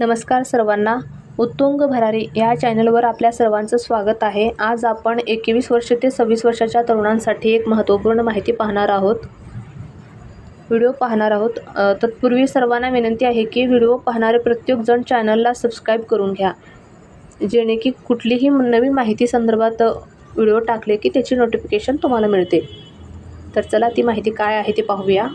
नमस्कार सर्वांना. उत्तुंग भरारी या चॅनलवर आपल्या सर्वांचं स्वागत आहे. आज आपण एकवीस वर्ष ते सव्वीस वर्षाच्या तरुणांसाठी एक महत्त्वपूर्ण माहिती पाहणार आहोत. व्हिडिओ पाहणार आहोत. तत्पूर्वी सर्वांना विनंती आहे की व्हिडिओ पाहणारे प्रत्येकजण चॅनलला सबस्क्राईब करून घ्या. जेणे की कुठलीही नवीन माहिती संदर्भात व्हिडिओ टाकले की त्याची नोटिफिकेशन तुम्हाला मिळते. तर चला ती माहिती काय आहे ते पाहूया.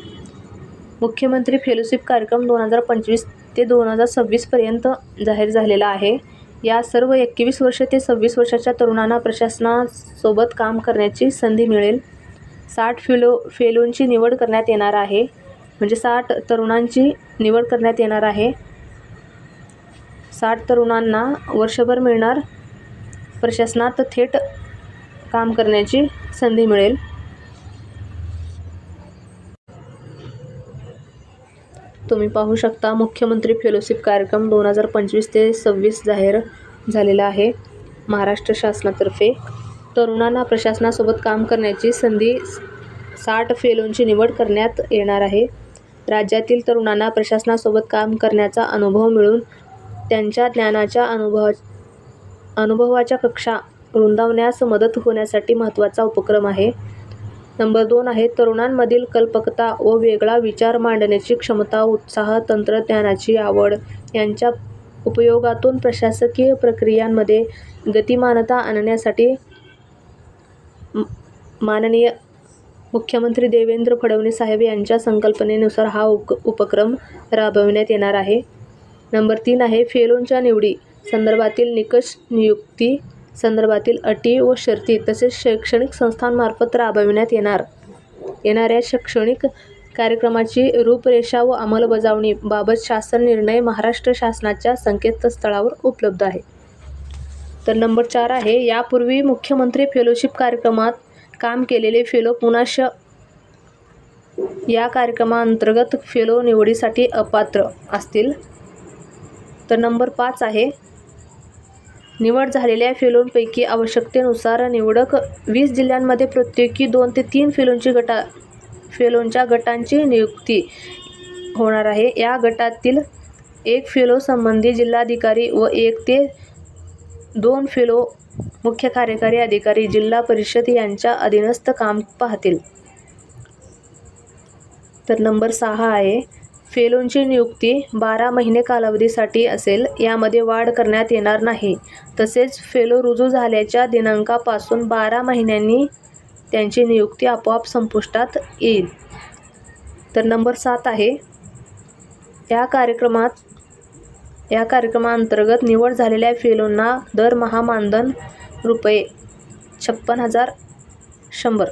मुख्यमंत्री फेलोशिप कार्यक्रम दोन हजार पंचवीस ते दोन हजार सव्वीसपर्यंत जाहीर झालेला आहे. या सर्व एकवीस वर्ष ते सव्वीस वर्षाच्या तरुणांना प्रशासनासोबत काम करण्याची संधी मिळेल. साठ फेलो फेलोंची निवड करण्यात येणार आहे. म्हणजे साठ तरुणांची निवड करण्यात येणार आहे. साठ तरुणांना वर्षभर मिळणार प्रशासनात थेट काम करण्याची संधी मिळेल. तुम्ही पाहू शकता मुख्यमंत्री फेलोशिप कार्यक्रम दोन हजार पंचवीस ते सव्वीस जाहीर झालेला आहे. महाराष्ट्र शासनातर्फे तरुणांना प्रशासनासोबत काम करण्याची संधी साठ फेलोंची निवड करण्यात येणार आहे. राज्यातील तरुणांना प्रशासनासोबत काम करण्याचा अनुभव मिळून त्यांच्या ज्ञानाच्या अनुभवा अनुभवाच्या कक्षा रुंदावण्यास मदत होण्यासाठी महत्त्वाचा उपक्रम आहे. नंबर दोन आहे तरुणांमधील कल्पकता व वेगळा विचार मांडण्याची क्षमता उत्साह तंत्रज्ञानाची आवड यांच्या उपयोगातून प्रशासकीय प्रक्रियांमध्ये गतिमानता आणण्यासाठी माननीय मुख्यमंत्री देवेंद्र फडणवीस साहेब यांच्या संकल्पनेनुसार हा उक उपक्रम राबविण्यात येणार आहे. नंबर तीन आहे फेलोंच्या निवडी संदर्भातील निकष नियुक्ती संदर्भातील अटी व शर्ती तसेच शैक्षणिक संस्थांमार्फत राबविण्यात येणार. येणाऱ्या शैक्षणिक कार्यक्रमाची रूपरेषा व अंमलबजावणी बाबत शासन निर्णय महाराष्ट्र शासनाच्या संकेतस्थळावर उपलब्ध आहे. तर नंबर चार आहे यापूर्वी मुख्यमंत्री फेलोशिप कार्यक्रमात काम केलेले फेलो पुनश या कार्यक्रमाअंतर्गत फेलो निवडीसाठी अपात्र असतील. तर नंबर पाच आहे निवड झालेल्या फेलोंपैकी आवश्यकतेनुसार निवडक वीस जिल्ह्यांमध्ये प्रत्येकी दोन ते तीन फेलोंची गटा फेलोंच्या गटांची नियुक्ती होणार आहे. या गटातील एक फेलो संबंधी जिल्हाधिकारी व एक ते दोन फेलो मुख्य कार्यकारी अधिकारी जिल्हा परिषद यांच्या अधीनस्थ काम पाहतील. तर नंबर सहा आहे. फेलोंची नियुक्ती बारा महिने कालावधीसाठी असेल यामध्ये वाढ करण्यात येणार नाही. तसेच फेलो रुजू झाल्याच्या दिनांकापासून बारा महिन्यांनी त्यांची नियुक्ती आपोआप संपुष्टात येईल. तर नंबर सात आहे. या कार्यक्रमात या कार्यक्रमाअंतर्गत निवड झालेल्या फेलोंना दरमहा मानधन रुपये छप्पन हजार शंभर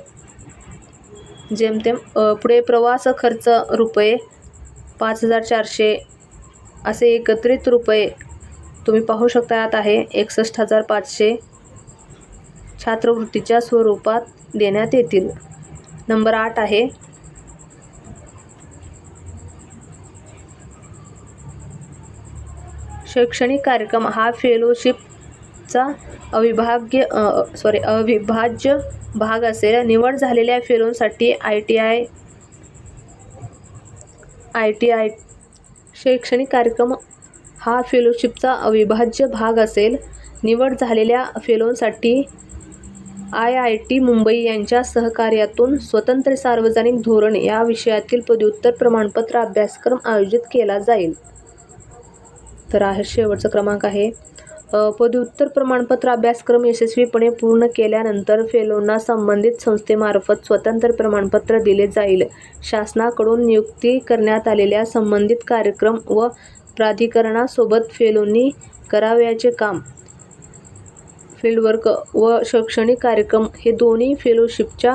जेमतेम पुढे प्रवास खर्च रुपये पाच हजार चारशे असे एकत्रित रुपये तुम्ही पाहू शकता यात आहे. एकसष्ट हजार पाचशे छात्रवृत्तीच्या स्वरूपात देण्यात येतील. नंबर आठ आहे. शैक्षणिक कार्यक्रम हा फेलोशिपचा अविभाग्य सॉरी अविभाज्य भाग असेल. निवड झालेल्या फेलोंसाठी I T I I T I. शैक्षणिक कार्यक्रम हा फेलोशिपचा अविभाज्य भाग असेल. निवड झालेल्या फेलोंसाठी आय आय टी मुंबई यांच्या सहकार्यातून स्वतंत्र सार्वजनिक धोरण या विषयातील पदव्युत्तर प्रमाणपत्र अभ्यासक्रम आयोजित केला जाईल. तर आहे शेवटचा क्रमांक आहे. पदव्युत्तर प्रमाणपत्र अभ्यासक्रम यशस्वीपणे पूर्ण केल्यानंतर फेलोंना संबंधित संस्थेमार्फत स्वतंत्र प्रमाणपत्र दिले जाईल. शासनाकडून नियुक्ती करण्यात आलेल्या संबंधित कार्यक्रम व प्राधिकरणासोबत फेलोंनी करावयाचे काम फील्डवर्क व शैक्षणिक कार्यक्रम हे दोन्ही फेलोशिपच्या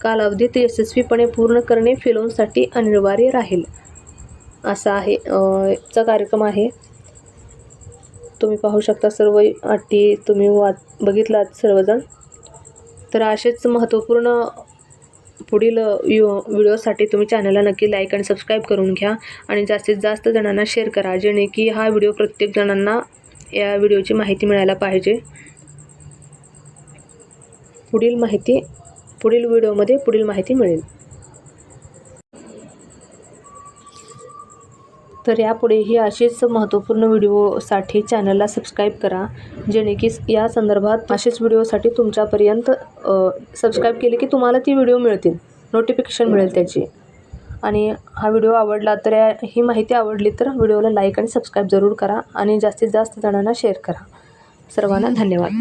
कालावधीत यशस्वीपणे पूर्ण करणे फेलोंसाठी अनिवार्य राहील. असा आहे चा कार्यक्रम आहे. तुम्ही पाहू शकता सर्व अटी तुम्ही वा बघितलात सर्वजण. तर असेच महत्त्वपूर्ण पुढील व्हिओ व्हिडिओसाठी तुम्ही चॅनलला नक्की लाईक आणि सबस्क्राईब करून घ्या. आणि जास्तीत जास्त जणांना शेअर करा जेणे की हा व्हिडिओ प्रत्येक जणांना या व्हिडिओची माहिती मिळायला पाहिजे. पुढील माहिती पुढील व्हिडिओमध्ये पुढील माहिती मिळेल. तर यापुढेही अशीच महत्त्वपूर्ण व्हिडिओसाठी चॅनलला सबस्क्राईब करा जेणे की या संदर्भात असेच व्हिडिओसाठी तुमच्यापर्यंत सबस्क्राईब केले की तुम्हाला ती व्हिडिओ मिळतील नोटिफिकेशन मिळेल त्याची. आणि हा व्हिडिओ आवडला तर ही माहिती आवडली तर व्हिडिओला लाईक आणि सबस्क्राईब जरूर करा आणि जास्तीत जास्त जणांना शेअर करा. सर्वांना धन्यवाद.